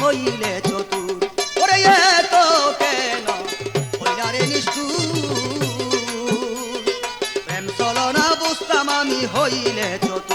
হইলে চতুর। ওরে এত কেন হইলারে নিষ্ঠুর? প্রেম চলনা বুঝতাম আমি হইলে চতুর।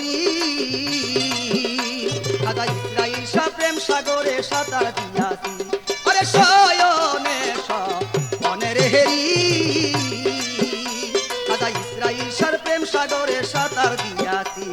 করি। আদা ইসরাইল সব প্রেম সাগরে সাঁতার দিয়াছি। আরে সয়নে মনের হেরি। আদা ইসরাইল সব প্রেম সাগরে সাঁতার দিয়াছি।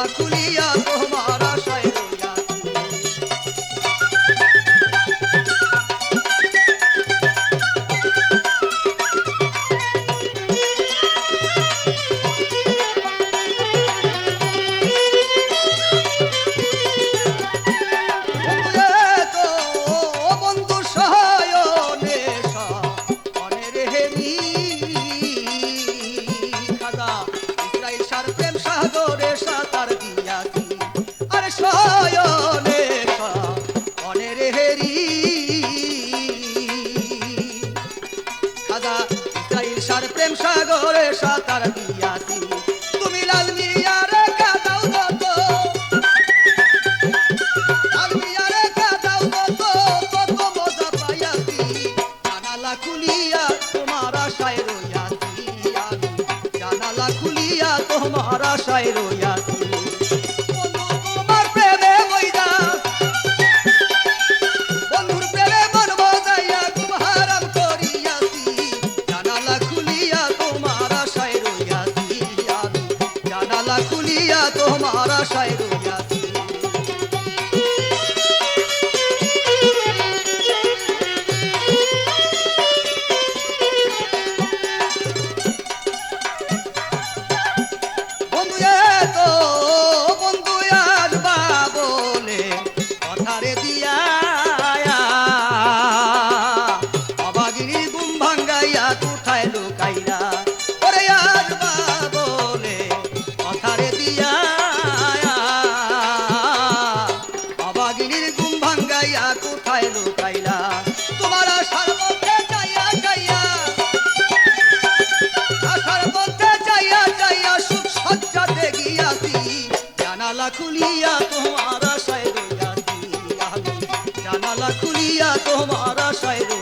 Bakuli. সাদা ইসরাইল সার প্রেম সাগরে সাঁতার দিয়াছি। তুমি লাল মিয়া রেখা দাও কত লাল মিয়া রেখা দাও কত কত মজা পাইয়াছি। জানালা খুলিয়া তোমার আশায় রইয়াছি জানালা খুলিয়া তোমার আশায় রইয়াছি। আশায় খুলিয়া তোমার আশায় জানালা খুলিয়া তোমার রইয়াছি